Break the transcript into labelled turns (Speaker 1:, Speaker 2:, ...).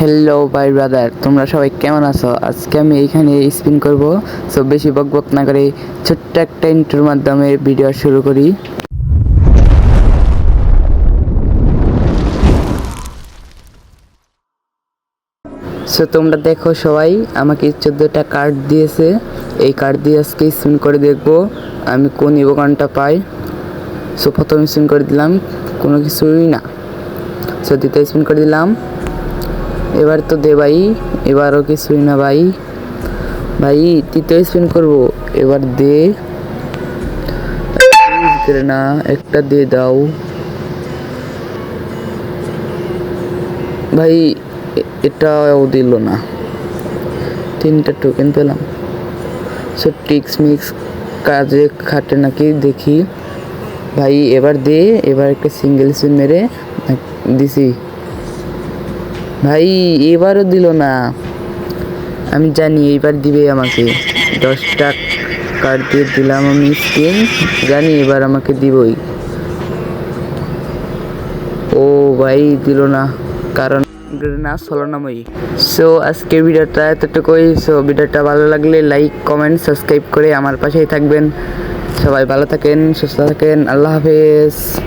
Speaker 1: Hello bye brother তোমরা সবাই কেমন আছো? আজকে আমি এইখানে স্পিন করব। সো বেশি বক বক না করে ছোট্ট একটা ইন্টুর মাধ্যমে ভিডিও শুরু করি। সো তোমরা দেখো সবাই, আমাকে চোদ্দোটা কার্ড দিয়েছে। এই কার্ড দিয়ে আজকে স্পিন করে দেখব আমি কোন ইভোগানটা পাই। সো প্রথম স্পিন করে দিলাম, কোনো কিছুই না। সো দ্বিতীয় স্পিন করে দিলাম। এবার তো দে ভাই, এবারও কিছুই না ভাই? ভাই, তৃতীয় স্পিন করব। এবার দে। না, একটা দিয়ে দাও। ভাই এটাও দিল না। তিনটা টোকেন পেলাম। সো টিক্স মিক্স কাজে খাটে নাকি, দেখি। ভাই, এবার দে, এবার একটা সিঙ্গেল স্পিন মেরে, দিছি। ভাই, এবারও দিল না। আমি জানি, এইবার দিবে আমাকে। দশটা কার্ড দিয়ে দিলাম আমি স্কিন জানি এবার আমাকে দিবই। ও ভাই, দিল না। কারণ না, ছলনাময়ী। সো আজকে ভিডিওটা এতটুকুই। সো ভিডিওটা ভালো লাগলে লাইক কমেন্ট সাবস্ক্রাইব করে আমার পাশেই থাকবেন। সবাই ভালো থাকেন, সুস্থ থাকেন। আল্লাহ হাফেজ।